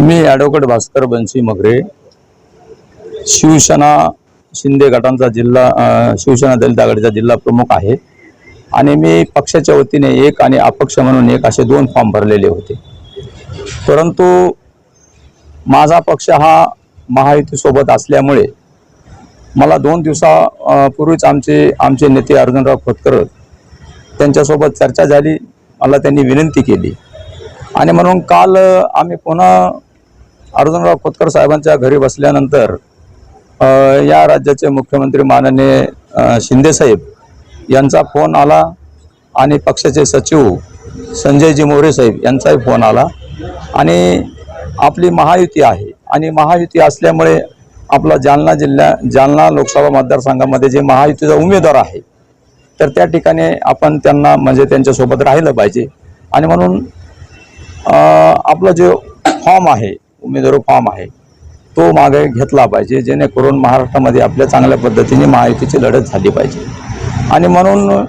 मी advocate Bhaskar Banshi Magare. Shiv Sena Shinde गटांचा जिल्हा शिवसेना दलित आघाडीचा जिल्हा प्रमुख आहे. आणि मी पक्षाच्या वतीने एक आणि अपक्ष म्हणून एक असे दोन फॉर्म भरलेले होते. परंतु माझा पक्ष हा महायुतीसोबत असल्यामुळे मला दोन दिवसा पूर्वीच आमचे आमचे नेते अर्जुनराव खोतकर त्यांच्यासोबत चर्चा झाली. मला त्यांनी विनंती केली. आणि म्हणून काल आम्ही पुन्हा अर्जुनराव खोतकर साहेबांच्या घरी बसल्यानंतर या राज्याचे मुख्यमंत्री माननीय शिंदेसाहेब यांचा फोन आला आणि पक्षाचे सचिव संजयजी मोरे साहेब यांचाही फोन आला. आणि आपली महायुती आहे आणि महायुती असल्यामुळे आपला जालना जिल्ह्या जालना लोकसभा मतदारसंघामध्ये जे महायुतीचा उमेदवार आहे तर त्या ठिकाणी आपण त्यांना म्हणजे त्यांच्यासोबत राहिलं पाहिजे. आणि म्हणून आपला जो फॉर्म आहे उमेदवार फॉर्म आहे तो मागे घेतला पाहिजे जेणेकरून महाराष्ट्रामध्ये आपल्या चांगल्या पद्धतीने महायुतीची लढत झाली पाहिजे. आणि म्हणून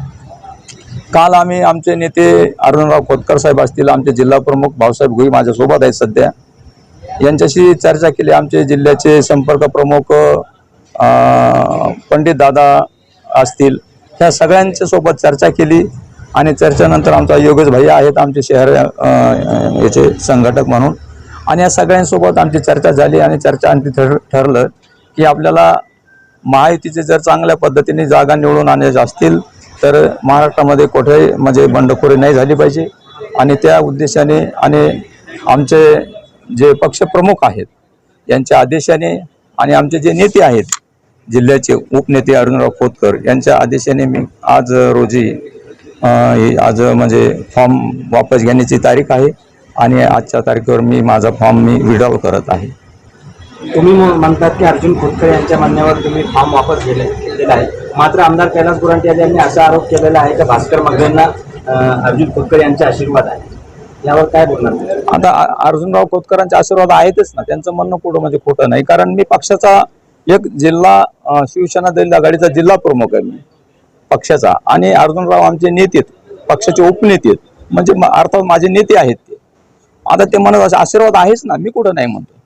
काल आम्ही आमचे नेते अरुणराव खोतकर साहेब असतील आमचे जिल्हा प्रमुख भाऊसाहेब गुई माझ्यासोबत आहेत सध्या. यांच्याशी चर्चा केली आमचे जिल्ह्याचे संपर्क प्रमुख पंडित दादा असतील ह्या सगळ्यांच्या सोबत चर्चा केली. आणि चर्चेनंतर आमचा योगेश भैया आहेत आमचे शहर याचे संघटक म्हणून. आणि या सगळ्यांसोबत आमची चर्चा झाली आणि चर्चा आणखी ठर ठरलं की आपल्याला महायुतीचे जर चांगल्या पद्धतीने जागा निवडून आणायच्या असतील तर महाराष्ट्रामध्ये कुठेही म्हणजे बंडखोरी नाही झाली पाहिजे. आणि त्या उद्देशाने आणि आमचे जे पक्षप्रमुख आहेत यांच्या आदेशाने आणि आमचे जे नेते आहेत जिल्ह्याचे उपनेते अरुणराव खोतकर यांच्या आदेशाने मी आज रोजी हे आज म्हणजे फॉर्म वापस घेण्याची तारीख आहे आणि आजच्या तारखेवर मी माझा फॉर्म मी विड्रॉल करत आहे. तुम्ही म्हणतात की अर्जुन खोतकर यांच्या म्हणण्यावर तुम्ही फॉर्म वापस गेले केलेला आहे. मात्र आमदार कैलास गुरांटी यांनी असा आरोप केलेला आहे की भास्कर मगरेंना अर्जुन खोतकर यांचे आशीर्वाद आहे. यावर काय बोलणार? आता अर्जुनराव खोतकरांचे आशीर्वाद आहेतच ना त्यांचं म्हणणं कुठं म्हणजे खोटं नाही. कारण मी पक्षाचा एक जिल्हा शिवसेना दलित आघाडीचा जिल्हा प्रमुख आहे मी. पक्षाचा आणि अर्जुनराव आमचे नेते आहेत, पक्षाचे उपनेते आहेत. म्हणजे अर्थात माझे नेते आहेत ते आता ते म्हणत असे आशीर्वाद आहेच ना मी कुठं नाही म्हणतो